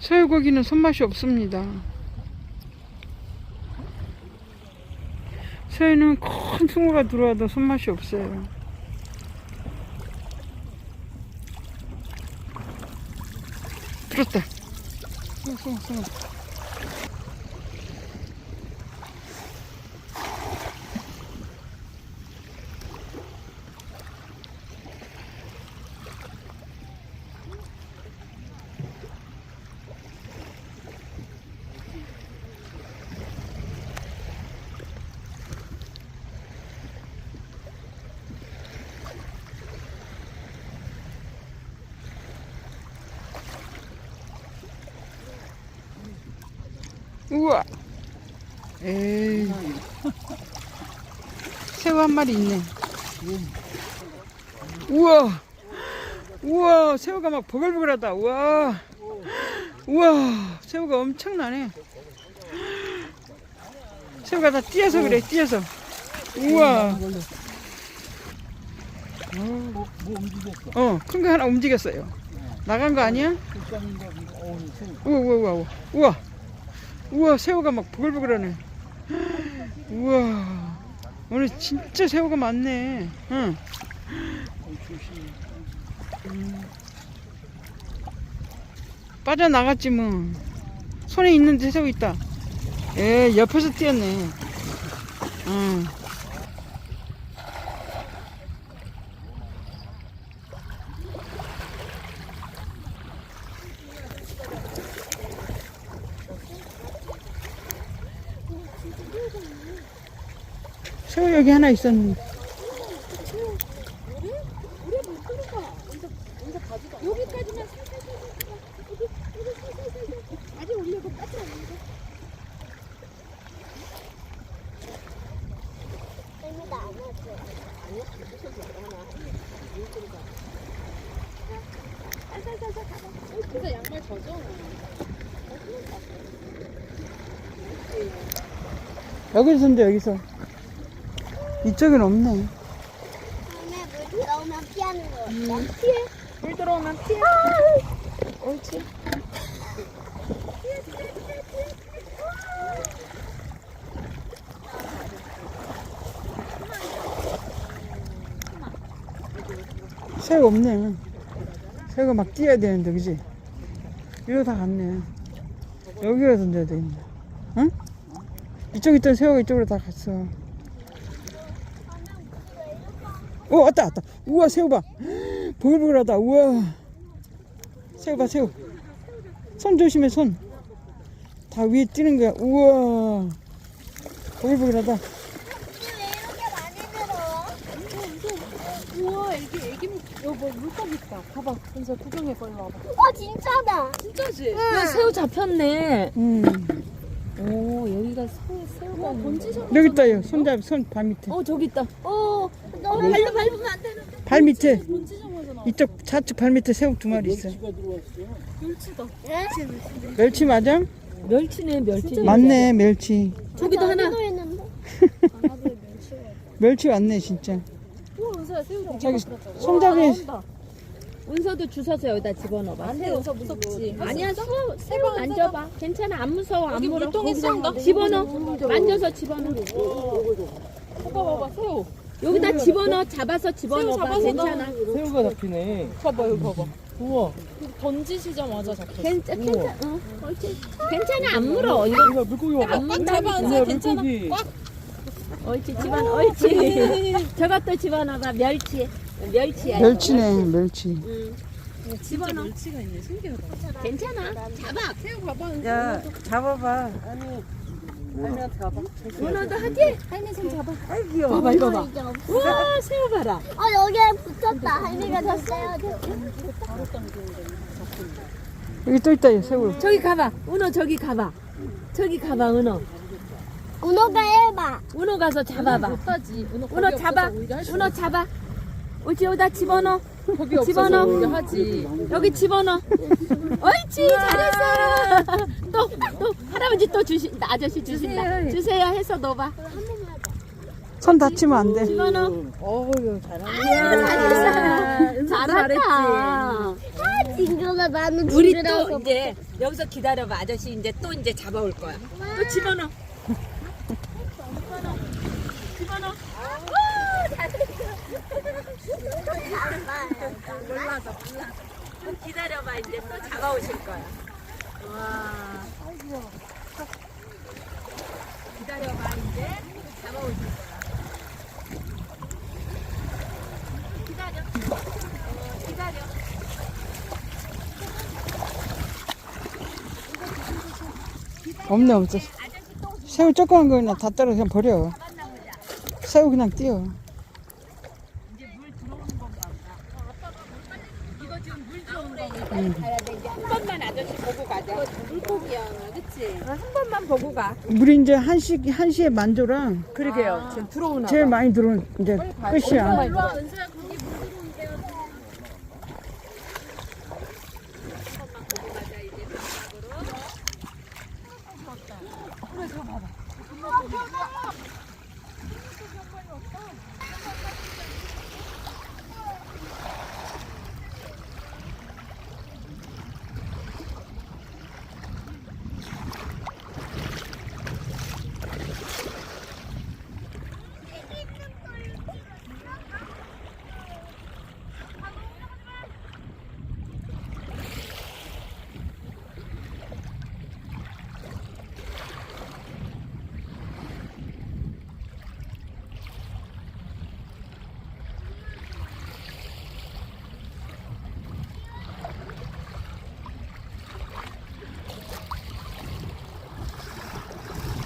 되는데 손맛이 없습니다. 새우는 큰 숭어가 들어와도 손맛이 없어요. 들었다. 숭어, 숭어, 숭어. 우와. 에이. 새우 한 마리 있네. 우와. 우와, 새우가 막 버글버글하다. 우와. 우와, 새우가 엄청나네. 새우가 다 뛰어서 그래, 뛰어서. 우와. 뭐, 뭐 움직였어? 어, 큰 거 하나 움직였어요. 나간 거 아니야? 우와, 우와, 우와. 우와. 우와, 새우가 막 부글부글하네. 우와. 오늘 진짜 새우가 많네. 응. 조심해. 빠져나갔지 뭐. 손에 있는데 새우 있다. 에, 옆에서 뛰었네. 응. 새우 여기 하나 있었는데. 여기까지만 살살살살 다리 올리고 빠져 재미도 안 왔어 아니야 살살살살 가봐 그래서 양말 젖어 여기서인데 여기서. 이쪽은 없네. 다음에 물 들어오면 피하는 거 없어? 피해 물 들어오면 피해 옳지 새우 없네. 새우가 막 뛰어야 되는데, 그지? 이리로 다 갔네. 여기가 던져야 되겠네. 응? 이쪽 있던 새우가 이쪽으로 다 갔어. 어, 왔다, 왔다. 우와, 새우 봐. 보글보글하다. 우와. 새우 봐, 새우. 손 조심해, 손. 다 위에 뛰는 거야. 우와. 보글보글하다. 왜 이렇게 많이 들어? 우와 애기 애기 물 여보 물고기 있다 봐봐 은서 구경해봐 일로 와봐 어 진짜다 진짜지? 응. 야 새우 잡혔네 음. 오 여기가 새우 새우가 던지셔 여기 있다, 요 손잡, 손발 밑에. 어 저기 있다 어너 네. 발로 밟으면 안 되는데 발 밑에. 나 이쪽 좌측 발 밑에 새우 두 마리 있어. 멸치가 들어왔어. 멸치다 멸치 맞아? 멸치네 멸치 맞네, 멸치. 저기도 하나 멸치 왔네, 진짜. 우와 은서야 새우 저기. 손잡이. 나온다. 은서도 주워서 여기다 집어넣어봐. 안돼 은서 무섭지. 아니야 새우 새우 만져봐. 괜찮아 안 무서워 안 물어. 물통에 쏜다. 집어넣어. 만져서 집어넣어. 봐봐 봐봐 새우 여기다 집어넣어. 잡아서 집어넣어봐. 괜찮아. 새우가 잡히네. 봐봐 여기 봐봐. 우와. 던지시자마자 잡혔어. 괜찮 괜찮아. 어, 옳지. 괜찮아 안 물어. 이거 이거 물고기. 안 문다 잡아 은서야 괜찮아. 물고기. 옳지 집어넣어. 옳지. 저것도 집어넣어봐. 멸치 멸치야? 멸치네, 멸치. 집어넣어. 멸치가 있네. 신기하다. 괜찮아. 잡아. 새우 봐봐 야, 잡아봐. 문어도 하지? 할머니 손 잡아. 아이, 귀여워. 봐봐 이거 봐. 우와 새우 봐라. 어 여기에 붙었다. 할미가 졌어요. 여기 또 있다, 요 새우. 저기 가봐. 은어 저기 가봐. 저기 가봐 은어. 은호가 해봐. 은어 가서 잡아봐. 은어 잡아. 은어. 잡아 여기다 집어넣어. 겁이 없어서 집어넣어. 오히려 하지 여기 집어넣어 옳지 잘했어 또 또 할아버지 또 주시 아저씨 주신다 주세요 해서 넣어봐 손 다치면 안 돼. 집어넣어 어우, 잘하네. 잘했어 잘했다 새우가 많은 우리 집이라서 또 이제 여기서 기다려봐. 아저씨 이제 또 이제 잡아올 거야. 또 집어넣어. 집어넣어. 오, 잘했어. 몰라서 몰라. 좀 기다려봐. 이제 또 잡아오실 거야. 와. 기다려봐. 이제 잡아오실 거야. 기다려. 어, 기다려. 없네 없어. 새우 조그만 거 그냥 다 떨어 그냥 버려. 새우 그냥 띄 어. 한 번만 아저씨 보고 가자. 물고기야, 그치? 한 번만 보고 가. 물이 이제 한시 한시에 만조랑 그러게요. 지금 들어오나 제일 많이 들어온 이제 끝이야. 일로 와, 은수야